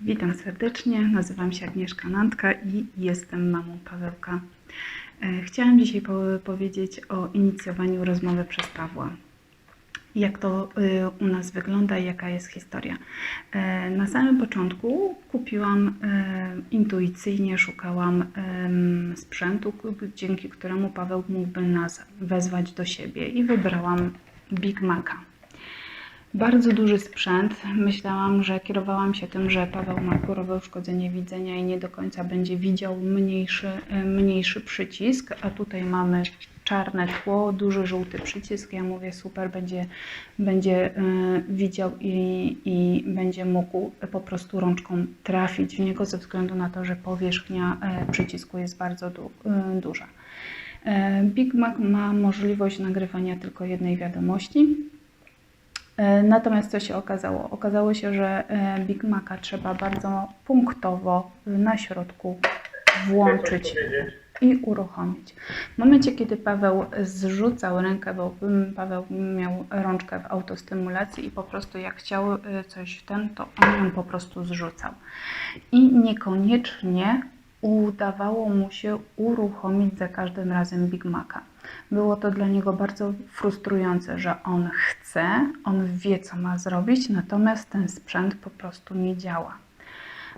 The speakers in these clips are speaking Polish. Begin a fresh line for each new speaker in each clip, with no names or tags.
Witam serdecznie, nazywam się Agnieszka Nantka i jestem mamą Pawełka. E, Chciałam dzisiaj po powiedzieć o inicjowaniu rozmowy przez Pawła. Jak to y, u nas wygląda i jaka jest historia. E, Na samym początku kupiłam e, intuicyjnie, szukałam sprzętu, dzięki któremu Paweł mógłby nas wezwać do siebie i wybrałam Big Maca. Bardzo duży sprzęt. Myślałam, że kierowałam się tym, że Paweł ma kurowe uszkodzenie widzenia i nie do końca będzie widział mniejszy, e, mniejszy przycisk, a tutaj mamy czarne tło, duży żółty przycisk. Ja mówię super, będzie, będzie e, widział i, i będzie mógł po prostu rączką trafić w niego ze względu na to, że powierzchnia e, przycisku jest bardzo du, duża. Big Mac ma możliwość nagrywania tylko jednej wiadomości. E, Natomiast co się okazało? Okazało się, że e, Big Maca trzeba bardzo punktowo na środku włączyć i uruchomić. W momencie, kiedy Paweł zrzucał rękę, bo mm, Paweł miał rączkę w autostymulacji i po prostu jak chciał y, coś ten, to on ją po prostu zrzucał. I niekoniecznie udawało mu się uruchomić za każdym razem Big Maca. Było to dla niego bardzo frustrujące, że on chce, on wie, co ma zrobić, natomiast ten sprzęt po prostu nie działa.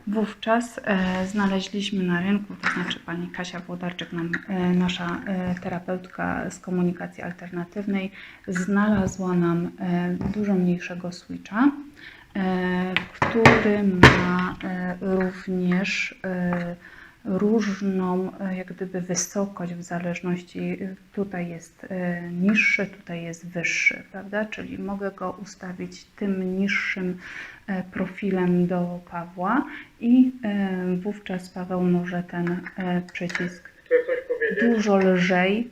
Wówczas e, znaleźliśmy na rynku, to znaczy pani Kasia Włodarczyk, nam, e, nasza e, terapeutka z komunikacji alternatywnej, znalazła nam e, dużo mniejszego switcha, e, który ma e, również e, różną e, jak gdyby wysokość w zależności, e, tutaj jest e, niższy, tutaj jest wyższy, prawda? Czyli mogę go ustawić tym niższym profilem do Pawła i wówczas Paweł może ten przycisk dużo lżej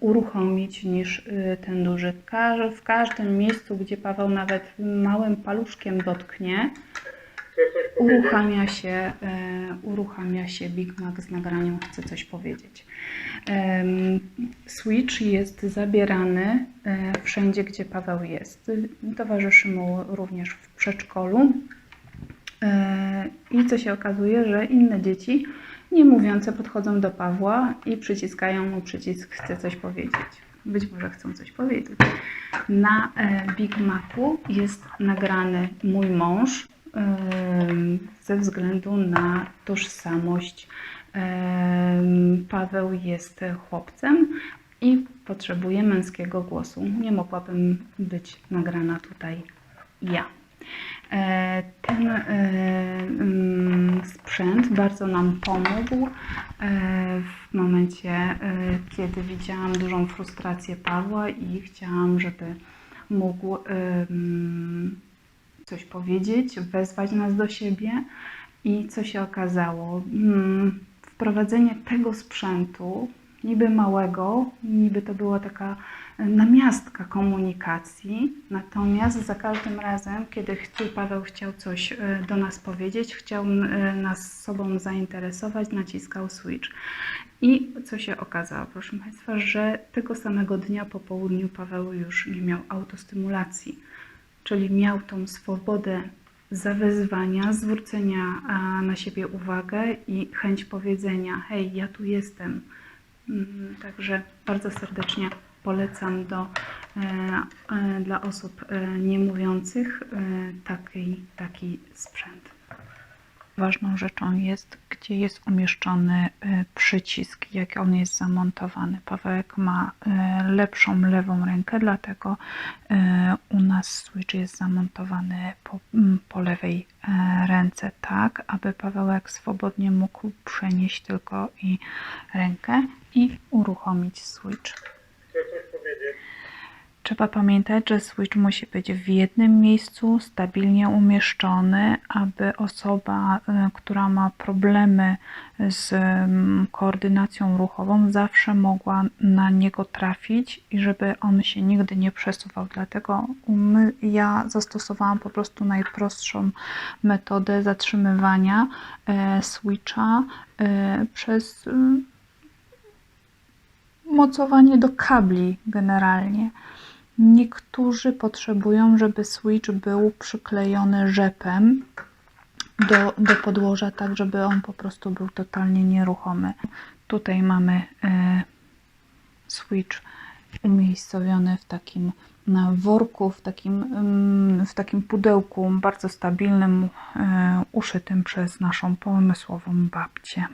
uruchomić niż ten duży. W każdym miejscu, gdzie Paweł nawet małym paluszkiem dotknie? Uruchamia się, e, uruchamia się Big Mac z nagraniem Chcę coś powiedzieć. Switch jest zabierany e, wszędzie, gdzie Paweł jest. Towarzyszy mu również w przedszkolu. E, I co się okazuje, że inne dzieci nie mówiące podchodzą do Pawła i przyciskają mu przycisk Chcę coś powiedzieć. Być może chcą coś powiedzieć. Na Big Macu jest nagrany mój mąż ze względu na tożsamość. Paweł jest chłopcem i potrzebuje męskiego głosu. Nie mogłabym być nagrana tutaj ja. E, Ten e, sprzęt bardzo nam pomógł e, w momencie, kiedy widziałam dużą frustrację Pawła i chciałam, żeby mógł coś powiedzieć, wezwać nas do siebie. I co się okazało? Mm, Wprowadzenie tego sprzętu, niby małego, niby to była taka namiastka komunikacji, natomiast za każdym razem, kiedy Paweł chciał coś e, do nas powiedzieć, chciał e, nas sobą zainteresować, naciskał switch. I co się okazało, proszę Państwa, że tego samego dnia po południu Paweł już nie miał autostymulacji, czyli miał tą swobodę zawezwania, zwrócenia na siebie uwagę i chęć powiedzenia: Hej, ja tu jestem. Mm, Także bardzo serdecznie polecam do, e, e, dla osób e, niemówiących taki, taki sprzęt. Ważną rzeczą jest, gdzie jest umieszczony e, przycisk, jak on jest zamontowany. Pawełek ma e, lepszą lewą rękę, dlatego e, u nas switch jest zamontowany po, m, po lewej ręce, tak aby Pawełek swobodnie mógł przenieść tylko i rękę i uruchomić switch. Trzeba pamiętać, że switch musi być w jednym miejscu, stabilnie umieszczony, aby osoba, e, która ma problemy z mm, koordynacją ruchową, zawsze mogła na niego trafić i żeby on się nigdy nie przesuwał. Dlatego my, ja zastosowałam po prostu najprostszą metodę zatrzymywania e, switcha e, przez mm, mocowanie do kabli generalnie. Niektórzy potrzebują, żeby switch był przyklejony rzepem do, do podłoża, tak żeby on po prostu był totalnie nieruchomy. Tutaj mamy e, switch umiejscowiony w takim worku, w takim, mm, w takim pudełku bardzo stabilnym, e, uszytym przez naszą pomysłową babcię.